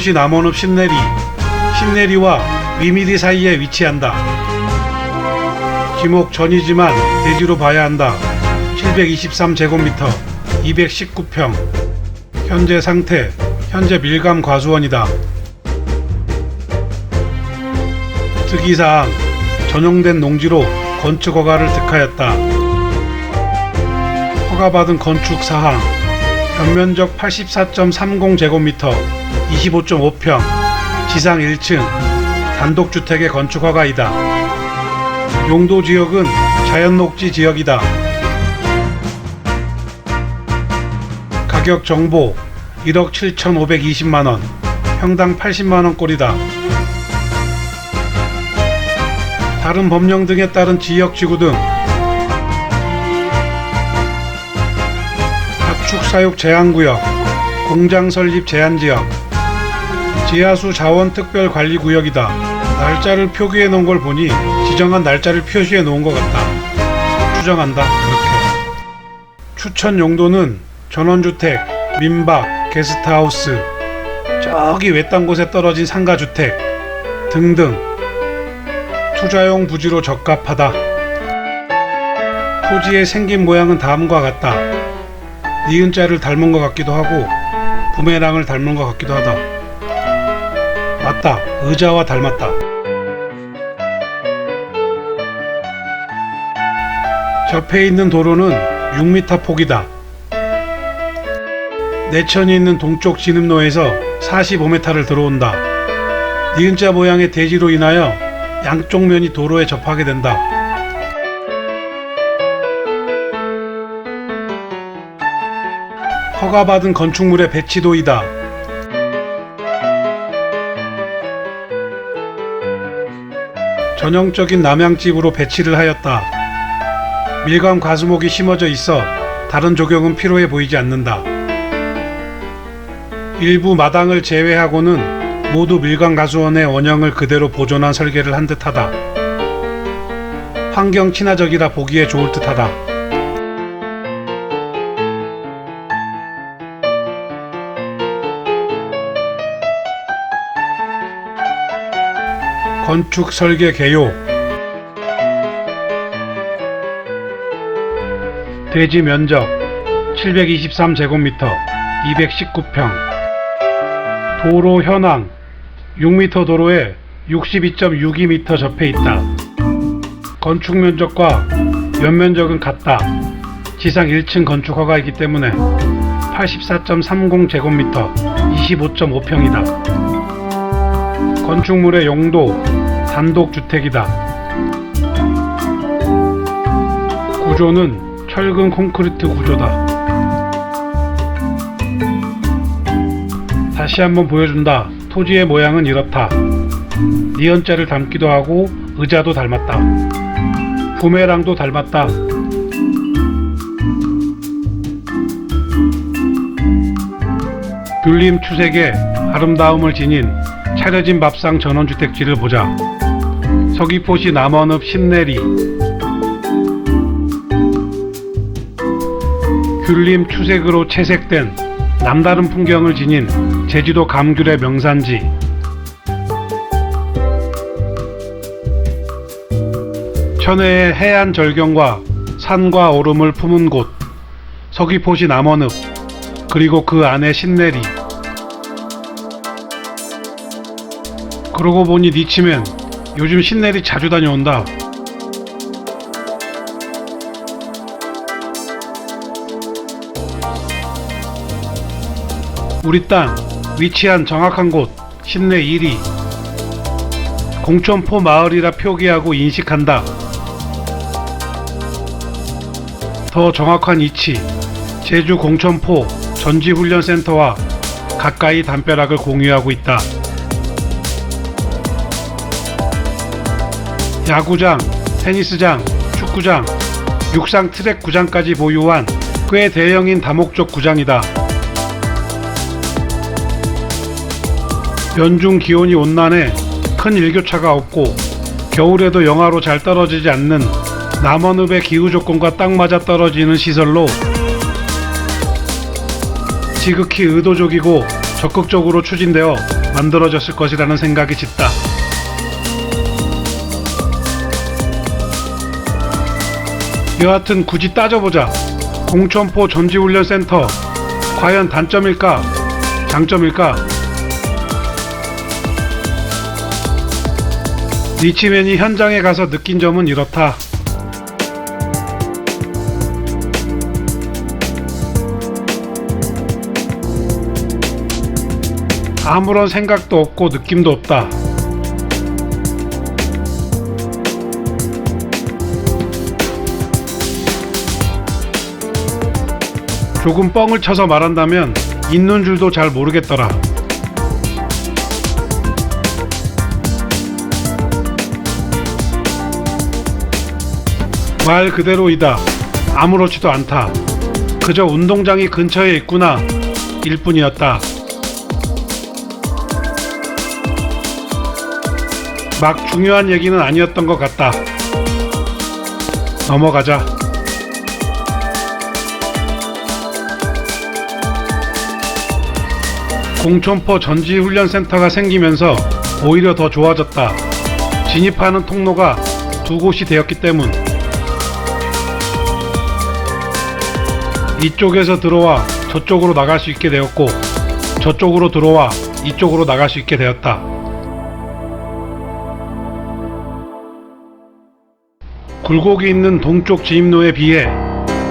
서귀포시 남원읍 신내리, 신내리와 위미리 사이에 위치한다. 지목 전이지만 대지로 봐야 한다. 723제곱미터, 219평. 현재 상태, 현재 밀감 과수원이다. 특이사항, 전용된 농지로 건축 허가를 득하였다. 허가받은 건축 사항, 연면적 84.30제곱미터, 25.5평, 지상 1층, 단독주택의 건축 허가이다. 용도 지역은 자연녹지 지역이다. 가격 정보 1억 7,520만 원, 평당 80만 원 꼴이다. 다른 법령 등에 따른 지역 지구 등 사육 제한 구역, 공장 설립 제한 지역, 지하수 자원 특별 관리 구역이다. 날짜를 표기해 놓은 걸 보니 지정한 날짜를 표시해 놓은 것 같다. 추정한다. 그렇게. 추천 용도는 전원주택, 민박, 게스트하우스, 저기 외딴 곳에 떨어진 상가주택 등등 투자용 부지로 적합하다. 토지의 생긴 모양은 다음과 같다. 니은자를 닮은 것 같기도 하고 부메랑을 닮은 것 같기도 하다. 맞다. 의자와 닮았다. 접해 있는 도로는 6m 폭이다. 내천이 있는 동쪽 진입로에서 45m를 들어온다. 니은자 모양의 대지로 인하여 양쪽 면이 도로에 접하게 된다. 허가받은 건축물의 배치도이다. 전형적인 남양집으로 배치를 하였다. 밀감 과수목이 심어져 있어 다른 조경은 필요해 보이지 않는다. 일부 마당을 제외하고는 모두 밀감 가수원의 원형을 그대로 보존한 설계를 한 듯하다. 환경 친화적이라 보기에 좋을 듯하다. 건축 설계 개요 대지 면적 723제곱미터 219평 도로 현황 6m 도로에 62.62m 접해 있다. 건축 면적과 연면적은 같다. 지상 1층 건축 허가이기 때문에 84.30제곱미터 25.5평이다. 건축물의 용도 단독주택이다. 구조는 철근 콘크리트 구조다. 다시 한번 보여준다. 토지의 모양은 이렇다. 니은자를 닮기도 하고 의자도 닮았다. 부메랑도 닮았다. 귤림 추색의 아름다움을 지닌 차려진 밥상 전원주택지를 보자. 서귀포시 남원읍 신내리. 귤림 추색으로 채색된 남다른 풍경을 지닌 제주도 감귤의 명산지. 천혜의 해안 절경과 산과 오름을 품은 곳. 서귀포시 남원읍 그리고 그 안에 신내리 그러고 보니 니치면 요즘 신내리 자주 다녀온다 우리 땅 위치한 정확한 곳 신내 1위 공천포 마을이라 표기하고 인식한다. 더 정확한 위치 제주 공천포 전지훈련센터와 가까이 담벼락을 공유하고 있다. 야구장, 테니스장, 축구장, 육상 트랙 구장까지 보유한 꽤 대형인 다목적 구장이다. 연중 기온이 온난해 큰 일교차가 없고 겨울에도 영하로 잘 떨어지지 않는 남원읍의 기후 조건과 딱 맞아 떨어지는 시설로 지극히 의도적이고 적극적으로 추진되어 만들어졌을 것이라는 생각이 짙다. 여하튼 굳이 따져보자. 공천포 전지훈련센터 과연 단점일까? 장점일까? 리치맨이 현장에 가서 느낀 점은 이렇다. 아무런 생각도 없고 느낌도 없다. 조금 뻥을 쳐서 말한다면 있는 줄도 잘 모르겠더라. 말 그대로이다. 아무렇지도 않다. 그저 운동장이 근처에 있구나. 일 뿐이었다. 막 중요한 얘기는 아니었던 것 같다. 넘어가자. 공천포 전지훈련센터가 생기면서 오히려 더 좋아졌다. 진입하는 통로가 두 곳이 되었기 때문. 이쪽에서 들어와 저쪽으로 나갈 수 있게 되었고, 저쪽으로 들어와 이쪽으로 나갈 수 있게 되었다. 굴곡이 있는 동쪽 진입로에 비해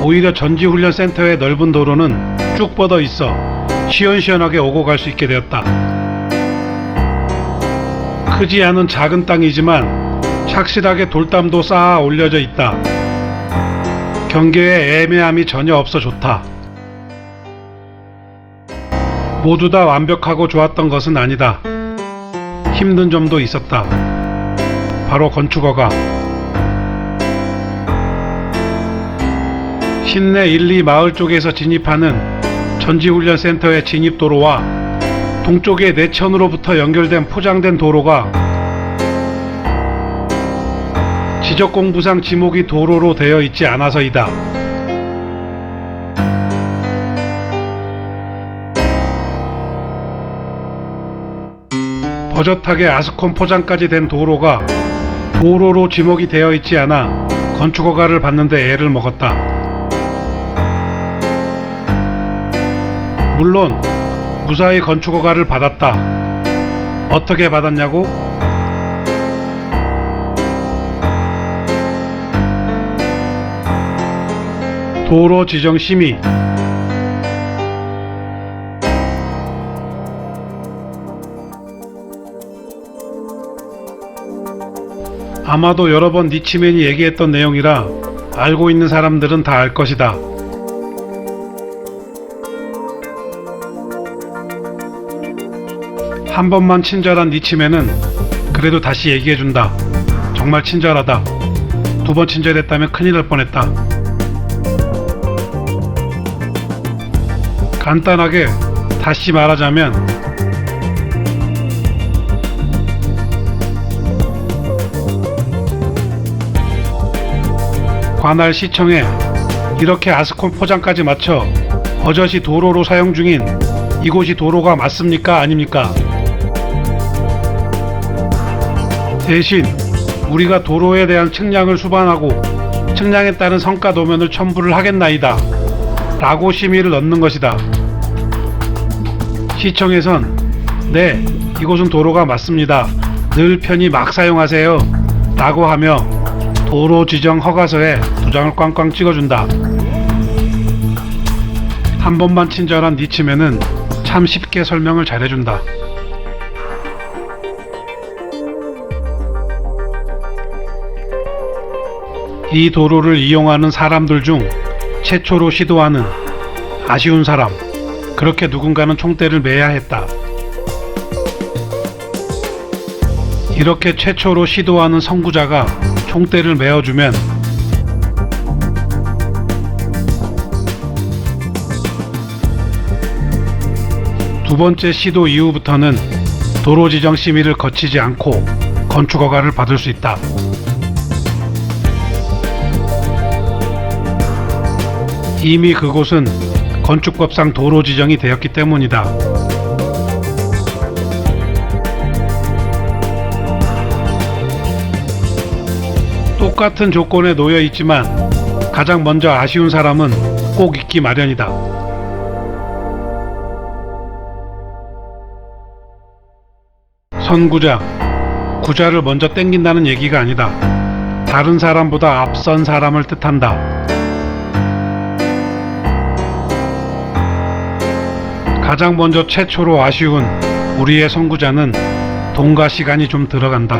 오히려 전지훈련센터의 넓은 도로는 쭉 뻗어 있어 시원시원하게 오고 갈 수 있게 되었다. 크지 않은 작은 땅이지만 착실하게 돌담도 쌓아 올려져 있다. 경계에 애매함이 전혀 없어 좋다. 모두 다 완벽하고 좋았던 것은 아니다. 힘든 점도 있었다. 바로 건축어가 신내 1, 2 마을 쪽에서 진입하는 전지훈련센터의 진입도로와 동쪽의 내천으로부터 연결된 포장된 도로가 지적공부상 지목이 도로로 되어 있지 않아서이다. 버젓하게 아스콘 포장까지 된 도로가 도로로 지목이 되어 있지 않아 건축허가를 받는데 애를 먹었다. 물론 무사히 건축 허가를 받았다. 어떻게 받았냐고? 도로 지정 심의 아마도 여러 번 니치맨이 얘기했던 내용이라 알고 있는 사람들은 다 알 것이다. 한 번만 친절한 니치맨은 그래도 다시 얘기해준다. 정말 친절하다. 두 번 친절했다면 큰일 날 뻔했다. 간단하게 다시 말하자면 관할 시청에 이렇게 아스콘 포장까지 맞춰 버젓이 도로로 사용 중인 이곳이 도로가 맞습니까? 아닙니까? 대신 우리가 도로에 대한 측량을 수반하고 측량에 따른 성과 도면을 첨부를 하겠나이다. 라고 심의를 넣는 것이다. 시청에선 네, 이곳은 도로가 맞습니다. 늘 편히 막 사용하세요. 라고 하며 도로 지정 허가서에 도장을 꽝꽝 찍어준다. 한 번만 친절한 니치맨은 참 쉽게 설명을 잘해준다. 이 도로를 이용하는 사람들 중 최초로 시도하는 아쉬운 사람, 그렇게 누군가는 총대를 매야 했다. 이렇게 최초로 시도하는 선구자가 총대를 메어주면 두 번째 시도 이후부터는 도로 지정 심의를 거치지 않고 건축 허가를 받을 수 있다. 이미 그곳은 건축법상 도로 지정이 되었기 때문이다. 똑같은 조건에 놓여 있지만 가장 먼저 아쉬운 사람은 꼭 있기 마련이다. 선구자, 구자를 먼저 땡긴다는 얘기가 아니다. 다른 사람보다 앞선 사람을 뜻한다. 가장 먼저 최초로 아쉬운 우리의 선구자는 돈과 시간이 좀 들어간다.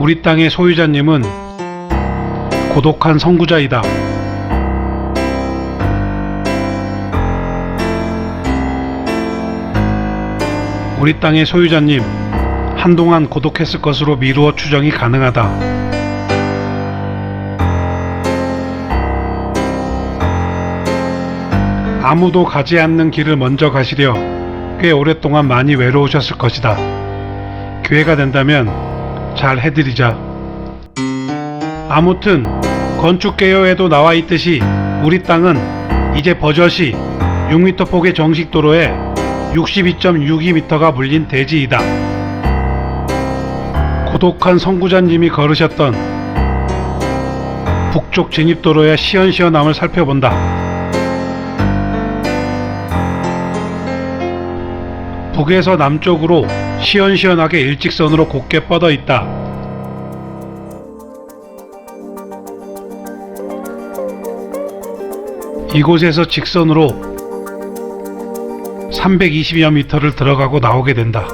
우리 땅의 소유자님은 고독한 선구자이다. 우리 땅의 소유자님, 한동안 고독했을 것으로 미루어 추정이 가능하다. 아무도 가지 않는 길을 먼저 가시려 꽤 오랫동안 많이 외로우셨을 것이다. 기회가 된다면 잘 해드리자. 아무튼 건축개요에도 나와 있듯이 우리 땅은 이제 버젓이 6m 폭의 정식 도로에 62.62m가 물린 대지이다. 고독한 선구자님이 걸으셨던 북쪽 진입도로의 시원시원함을 살펴본다. 북에서 남쪽으로 시원시원하게 일직선으로 곧게 뻗어 있다. 이곳에서 직선으로 320여 미터를 들어가고 나오게 된다.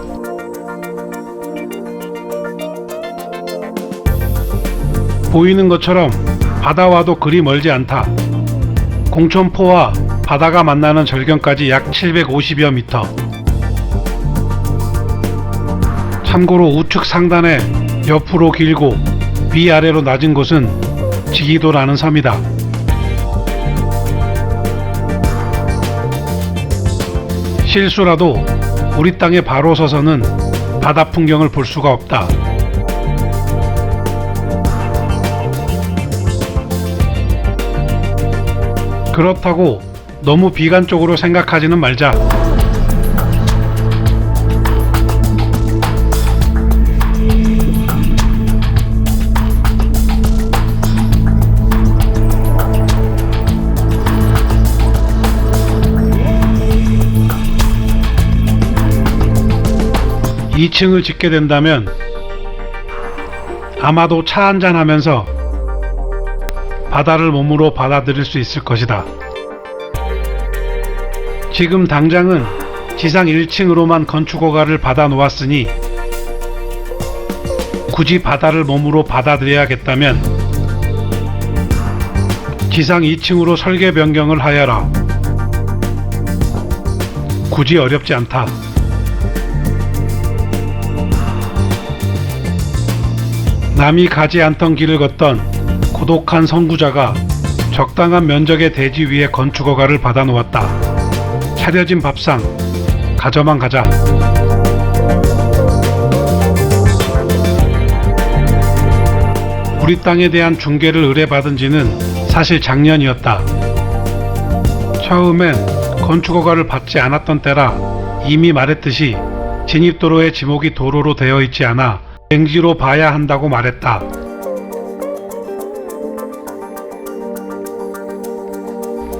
보이는 것처럼 바다와도 그리 멀지 않다. 공천포와 바다가 만나는 절경까지 약 750여 미터. 참고로 우측 상단에 옆으로 길고 위아래로 낮은 곳은 지기도라는 섬이다. 실수라도 우리 땅에 바로 서서는 바다 풍경을 볼 수가 없다. 그렇다고 너무 비관적으로 생각하지는 말자. 이층을 짓게 된다면 아마도 차 한잔 하면서 바다를 몸으로 받아들일 수 있을 것이다. 지금 당장은 지상 1층으로만 건축 허가를 받아 놓았으니 굳이 바다를 몸으로 받아들여야겠다면 지상 2층으로 설계 변경을 하여라. 굳이 어렵지 않다. 남이 가지 않던 길을 걷던 고독한 선구자가 적당한 면적의 대지 위에 건축 허가를 받아 놓았다. 차려진 밥상 가져만 가자. 우리 땅에 대한 중개를 의뢰받은 지는 사실 작년이었다. 처음엔 건축 허가를 받지 않았던 때라 이미 말했듯이 진입도로의 지목이 도로로 되어 있지 않아 뱅지로 봐야 한다고 말했다.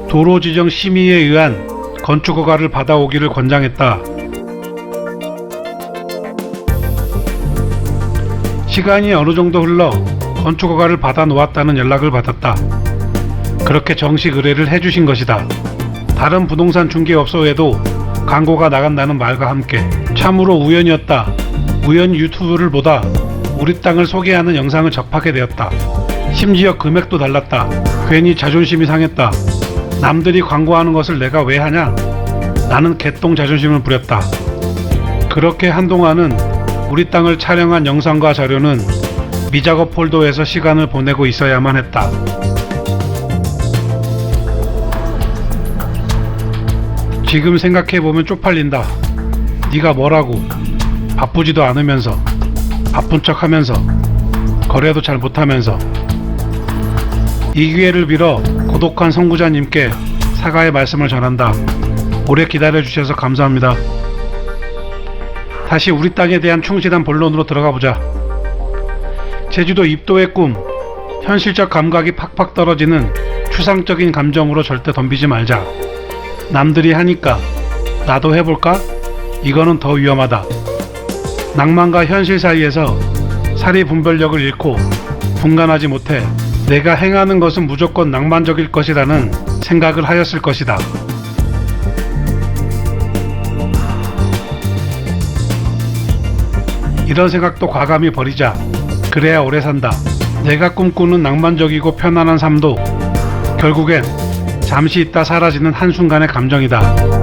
도로 지정 심의에 의한 건축 허가를 받아오기를 권장했다. 시간이 어느 정도 흘러 건축 허가를 받아 놓았다는 연락을 받았다. 그렇게 정식 의뢰를 해주신 것이다. 다른 부동산 중개업소에도 광고가 나간다는 말과 함께 참으로 우연이었다. 우연히 유튜브를 보다 우리 땅을 소개하는 영상을 접하게 되었다. 심지어 금액도 달랐다. 괜히 자존심이 상했다. 남들이 광고하는 것을 내가 왜 하냐? 나는 개똥 자존심을 부렸다. 그렇게 한동안은 우리 땅을 촬영한 영상과 자료는 미작업 폴더에서 시간을 보내고 있어야만 했다. 지금 생각해보면 쪽팔린다. 네가 뭐라고 바쁘지도 않으면서 바쁜 척 하면서 거래도 잘 못하면서 이 기회를 빌어 고독한 선구자님께 사과의 말씀을 전한다. 오래 기다려주셔서 감사합니다. 다시 우리 땅에 대한 충실한 본론으로 들어가 보자. 제주도 입도의 꿈, 현실적 감각이 팍팍 떨어지는 추상적인 감정으로 절대 덤비지 말자. 남들이 하니까 나도 해볼까? 이거는 더 위험하다. 낭만과 현실 사이에서 사리 분별력을 잃고 분간하지 못해 내가 행하는 것은 무조건 낭만적일 것이라는 생각을 하였을 것이다. 이런 생각도 과감히 버리자. 그래야 오래 산다. 내가 꿈꾸는 낭만적이고 편안한 삶도 결국엔 잠시 있다 사라지는 한순간의 감정이다.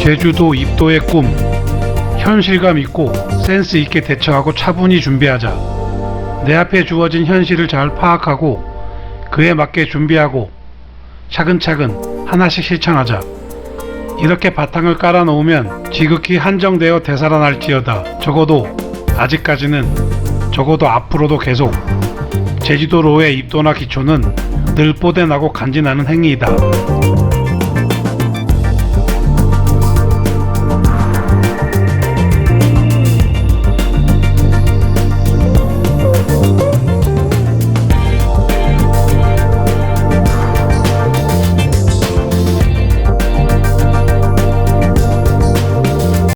제주도 입도의 꿈. 현실감 있고 센스 있게 대처하고 차분히 준비하자. 내 앞에 주어진 현실을 잘 파악하고 그에 맞게 준비하고 차근차근 하나씩 실천하자. 이렇게 바탕을 깔아 놓으면 지극히 한정되어 되살아날지어다. 적어도 아직까지는 적어도 앞으로도 계속 제주도로의 입도나 기초는 늘 뽀대나고 간지나는 행위이다.